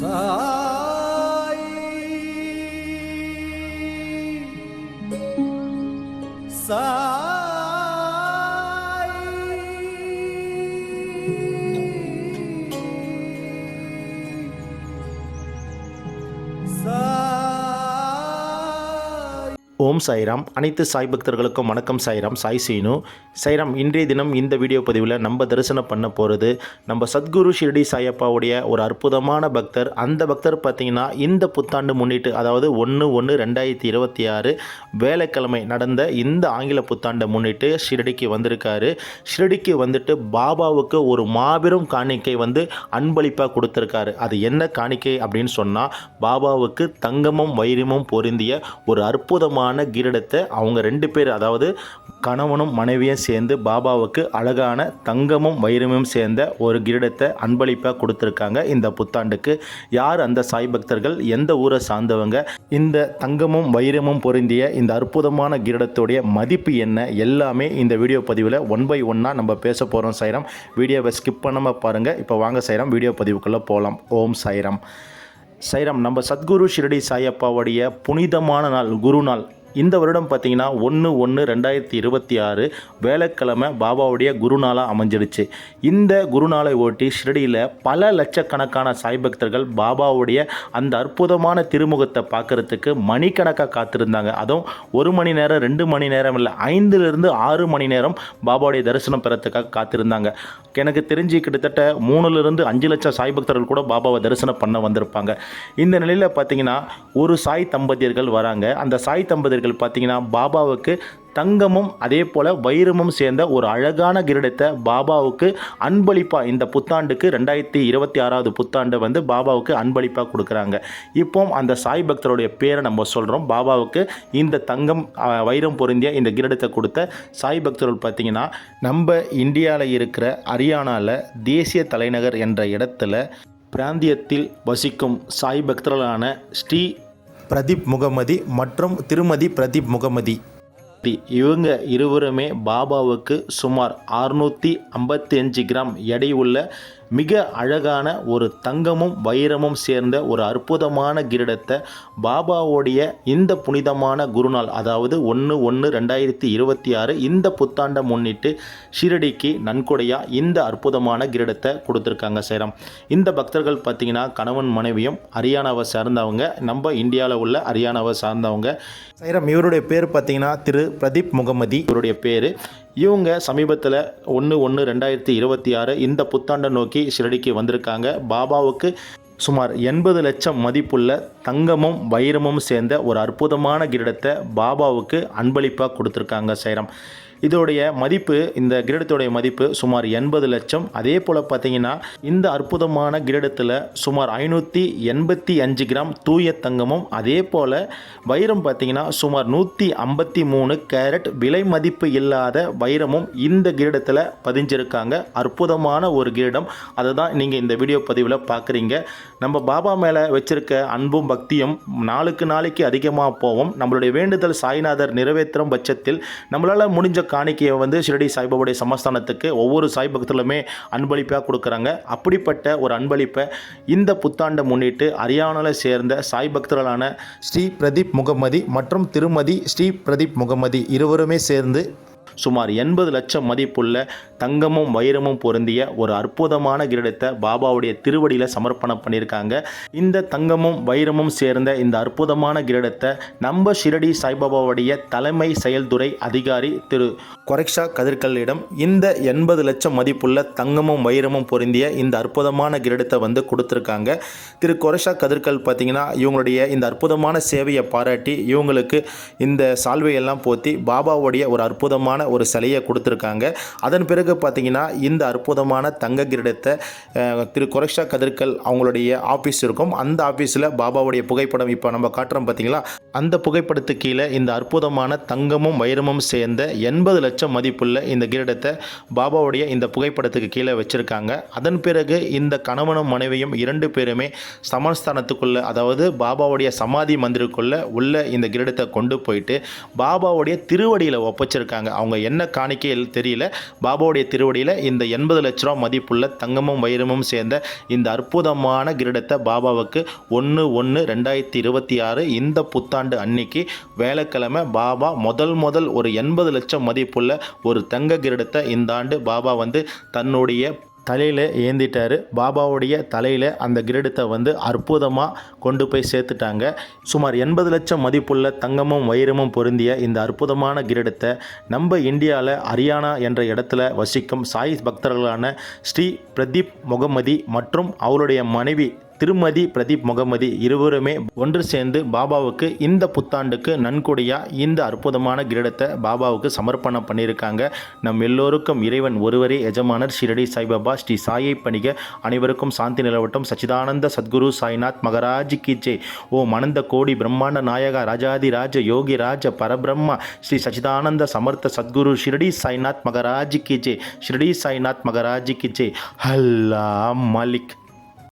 சாய் ஓம் சாய்ராம். அனைத்து சாய் பக்தர்களுக்கும் வணக்கம் சாய்ராம். சாய் சீனு. சாய்ராம் இன்றைய தினம் இந்த வீடியோ பதிவில் நம்ம தரிசனம் பண்ண போகிறது நம்ம சத்குரு ஷிரடி சாயப்பாவுடைய ஒரு அற்புதமான பக்தர். அந்த பக்தர் பார்த்திங்கன்னா இந்த புத்தாண்டு முன்னிட்டு அதாவது ஒன்று ஒன்று ரெண்டாயிரத்தி இருபத்தி ஆறு வேலைக்கிழமை நடந்த இந்த ஆங்கில புத்தாண்டை முன்னிட்டு ஷிரடிக்கு வந்திருக்காரு. ஷிரடிக்கு வந்துட்டு பாபாவுக்கு ஒரு மாபெரும் காணிக்கை வந்து அன்பளிப்பாக கொடுத்துருக்காரு. அது என்ன காணிக்கை அப்படின்னு சொன்னால் பாபாவுக்கு தங்கமும் வைரமும் பொருந்திய ஒரு அற்புதமான கிரீடத்தை அவங்க ரெண்டு பேர் அதாவது கணவனும் மனைவியும் சேர்ந்து பாபாவுக்கு அழகான தங்கமும் வைரமும் சேர்ந்த ஒரு கிரீடத்தை அன்பளிப்பாக கொடுத்துருக்காங்க இந்த புத்தாண்டுக்கு. யார் அந்த சாய் பக்தர்கள்? எந்த ஊரை சார்ந்தவங்க? இந்த தங்கமும் வைரமும் பொருந்திய இந்த அற்புதமான கிரீடத்துடைய மதிப்பு என்ன? எல்லாமே இந்த வீடியோ பதிவில் ஒன் பை ஒன்னாக நம்ம பேச போகிறோம் சைரம். வீடியோவை ஸ்கிப் பண்ணாமல் பாருங்கள் இப்போ வாங்க சைரம் வீடியோ பதிவுக்குள்ளே போகலாம் ஓம் சைரம். சைரம் நம்ம சத்குரு ஷிரடி சாயப்பாவுடைய புனிதமான நாள் குரு நாள் இந்த வருடம் பார்த்திங்கன்னா ஒன்று ஒன்று ரெண்டாயிரத்தி இருபத்தி ஆறு வேலைக்கிழமை பாபாவுடைய குருநாளாக அமைஞ்சிருச்சு இந்த குருநாளை ஒட்டி ஷிரடியில் பல லட்சக்கணக்கான சாய் பக்தர்கள் பாபாவுடைய அந்த அற்புதமான திருமுகத்தை பார்க்கறதுக்கு மணிக்கணக்காக காத்திருந்தாங்க. அதுவும் ஒரு மணி நேரம் ரெண்டு மணி நேரம் இல்லை ஐந்துலேருந்து ஆறு மணி நேரம் பாபாவுடைய தரிசனம் பெறத்துக்காக காத்திருந்தாங்க. எனக்கு தெரிஞ்சு கிட்டத்தட்ட மூணுலேருந்து அஞ்சு லட்சம் சாய் பக்தர்கள் கூட பாபாவை தரிசனம் பண்ண வந்திருப்பாங்க. இந்த நிலையில் பார்த்தீங்கன்னா ஒரு சாய் தம்பதியர்கள் வராங்க. அந்த சாய் தம்பதியர்கள் பார்த்தீங்கன்னா பாபாவுக்கு தங்கமும் அதே போல் வைரமும் சேர்ந்த ஒரு அழகான கிரீடத்தை பாபாவுக்கு அன்பளிப்பாக இந்த புத்தாண்டுக்கு ரெண்டாயிரத்தி இருபத்தி ஆறாவது புத்தாண்டை வந்து பாபாவுக்கு அன்பளிப்பாக கொடுக்குறாங்க. இப்போ அந்த சாய் பக்தருடைய பேரை நம்ம சொல்கிறோம் பாபாவுக்கு இந்த தங்கம் வைரம் பொருந்திய இந்த கிரீடத்தை கொடுத்த சாய் பக்தர்கள் பார்த்தீங்கன்னா நம்ம இந்தியாவில் இருக்கிற ஹரியானாவில் தேசிய தலைநகர் என்ற இடத்துல பிராந்தியத்தில் வசிக்கும் சாய் பக்தர்களான ஸ்ரீ பிரதீப் முகமதி மற்றும் திருமதி பிரதீப் முகமதி. இவங்க இருவருமே பாபாவுக்கு சுமார் அறுநூற்றி ஐம்பத்தி அஞ்சு கிராம் எடை உள்ள மிக அழகான ஒரு தங்கமும் வைரமும் சேர்ந்த ஒரு அற்புதமான கிரீடத்தை பாபாவுடைய இந்த புனிதமான குருநாள் அதாவது ஒன்று ஒன்று ரெண்டாயிரத்தி இருபத்தி ஆறு இந்த புத்தாண்டை முன்னிட்டு ஷிரடிக்கு நன்கொடையாக இந்த அற்புதமான கிரீடத்தை கொடுத்துருக்காங்க சேரம். இந்த பக்தர்கள் பார்த்தீங்கன்னா கணவன் மனைவியும் ஹரியானாவை சார்ந்தவங்க நம்ம இந்தியாவில் உள்ள ஹரியானாவை சார்ந்தவங்க. சைரம் இவருடைய பேர் பார்த்தீங்கன்னா திரு பிரதீப் முகமதி. இவருடைய பேர் இவங்க சமீபத்தில் ஒன்று ஒன்று ரெண்டாயிரத்தி இருபத்தி ஆறு இந்த புத்தாண்டை நோக்கி ஷிரடிக்கு வந்திருக்காங்க. பாபாவுக்கு சுமார் எண்பது லட்சம் மதிப்புள்ள தங்கமும் வைரமும் சேர்ந்த ஒரு அற்புதமான கிரீடத்தை பாபாவுக்கு அன்பளிப்பாக கொடுத்துருக்காங்க சைரம். இதோடைய மதிப்பு இந்த கிரீடத்துடைய மதிப்பு சுமார் எண்பது லட்சம். அதே போல் பார்த்தீங்கன்னா இந்த அற்புதமான கிரீடத்தில் சுமார் ஐநூற்றி எண்பத்தி அஞ்சு கிராம் தூய தங்கமும் அதே போல் வைரம் பார்த்தீங்கன்னா சுமார் நூற்றி ஐம்பத்தி மூணு கேரட் விலை மதிப்பு இல்லாத வைரமும் இந்த கிரீடத்தில் பதிஞ்சிருக்காங்க. அற்புதமான ஒரு கிரீடம். அதை தான் நீங்கள் இந்த வீடியோ பதிவில் பார்க்குறீங்க நம்ம பாபா மேலே வச்சுருக்க அன்பும் பக்தியும் நாளுக்கு நாளைக்கு அதிகமாக போவோம். நம்மளுடைய வேண்டுதல் சாய்நாதர் நிறைவேற்றும் பட்சத்தில் நம்மளால் முடிஞ்ச காணிக்கையை வந்து ஷிரடி சாய்பாபுடைய சமஸ்தானத்துக்கு ஒவ்வொரு சாய் பக்தர்களுமே அன்பளிப்பாக கொடுக்குறாங்க. அப்படிப்பட்ட ஒரு அன்பளிப்பை இந்த புத்தாண்டை முன்னிட்டு ஹரியானாவில் சேர்ந்த சாய் பக்தர்களான ஸ்ரீ பிரதீப் முகமதி மற்றும் திருமதி ஸ்ரீ பிரதீப் முகமதி இருவருமே சேர்ந்து சுமார் எண்பது லட்சம் மதிப்புள்ள தங்கமும் வைரமும் பொருந்திய ஒரு அற்புதமான கிரீடத்தை பாபாவுடைய திருவடியில் சமர்ப்பணம் பண்ணியிருக்காங்க. இந்த தங்கமும் வைரமும் சேர்ந்த இந்த அற்புதமான கிரீடத்தை நம்ம ஷிரடி சாய்பாபாவுடைய தலைமை செயல்துறை அதிகாரி திரு கொரக்ஷா கதிர்கல்லிடம் இந்த எண்பது லட்சம் மதிப்புள்ள தங்கமும் வைரமும் பொருந்திய இந்த அற்புதமான கிரீடத்தை வந்து கொடுத்துருக்காங்க. திரு கொரெஷா கதிர்கல் பார்த்தீங்கன்னா இவங்களுடைய இந்த அற்புதமான சேவையை பாராட்டி இவங்களுக்கு இந்த சால்வையெல்லாம் போத்தி பாபாவுடைய ஒரு அற்புதமான ஒரு சிலையை கொடுத்துருக்காங்க. அதன் பிறகு பார்த்திங்கன்னா இந்த அற்புதமான தங்க கிரீடத்தை திரு குரக்ஷா கதிர்கல் அவங்களுடைய ஆஃபீஸ் இருக்கும். அந்த ஆஃபீஸில் பாபாவுடைய புகைப்படம் இப்போ நம்ம காட்டுறோம் பார்த்தீங்களா? அந்த புகைப்படத்து கீழே இந்த அற்புதமான தங்கமும் வைரமும் சேர்ந்த எண்பது லட்சம் மதிப்புள்ள இந்த கிரீடத்தை பாபாவுடைய இந்த புகைப்படத்துக்கு கீழே வச்சுருக்காங்க. அதன் பிறகு இந்த கணவனும் மனைவியும் இரண்டு பேருமே சமஸ்தானத்துக்குள்ளே அதாவது பாபாவுடைய சமாதி மந்திருக்குள்ளே உள்ள இந்த கிரீடத்தை கொண்டு போயிட்டு பாபாவுடைய திருவடியில் ஒப்பச்சிருக்காங்க. அவங்க என்ன காணிக்கையில் தெரியல. பாபாவுடைய திருவடியில் இந்த எண்பது லட்ச ரூபா மதிப்புள்ள தங்கமும் வைரமும் சேர்ந்த இந்த அற்புதமான கிரீடத்தை பாபாவுக்கு ஒன்று ஒன்று ரெண்டாயிரத்தி இருபத்தி ஆறு இந்த புத்தாண்டு அன்னைக்கு வேலைக்கிழமை பாபா முதல் முதல் ஒரு எண்பது லட்சம் மதிப்புள்ள ஒரு தங்க கிரீடத்தை இந்த ஆண்டு பாபா வந்து தன்னுடைய தலையில் ஏந்திட்டாரு. பாபாவுடைய தலையில் அந்த கிரீடத்தை வந்து அற்புதமாக கொண்டு போய் சேர்த்துட்டாங்க. சுமார் எண்பது லட்சம் மதிப்புள்ள தங்கமும் வைரமும் பொருந்திய இந்த அற்புதமான கிரீடத்தை நம்ம இந்தியாவில் ஹரியானா என்ற இடத்துல வசிக்கும் சாய் பக்தர்களான ஸ்ரீ பிரதீப் முகமதி மற்றும் அவருடைய மனைவி திருமதி பிரதீப் முகமதி இருவருமே ஒன்று சேர்ந்து பாபாவுக்கு இந்த புத்தாண்டுக்கு நன்கொடையாக இந்த அற்புதமான கிரீடத்தை பாபாவுக்கு சமர்ப்பணம் பண்ணியிருக்காங்க. நம் எல்லோருக்கும் இறைவன் ஒருவரே எஜமானர் ஷிரடி சாய்பாபா ஸ்ரீ சாயை பணிக. அனைவருக்கும் சாந்தி நிலவட்டும். சச்சிதானந்த சத்குரு சாய்நாத் மகராஜ் கீச்சே ஓ மனந்த கோடி பிரம்மாண்ட நாயகா ராஜாதி ராஜ யோகி ராஜ பரபிரம்மா. ஸ்ரீ சச்சிதானந்த சமர்த்த சத்குரு ஷிரடி சாய்நாத் மகராஜ் கீச்சே ஷிரடி சாய்நாத் மகராஜ் கீச்சே அல்லா மலிக்.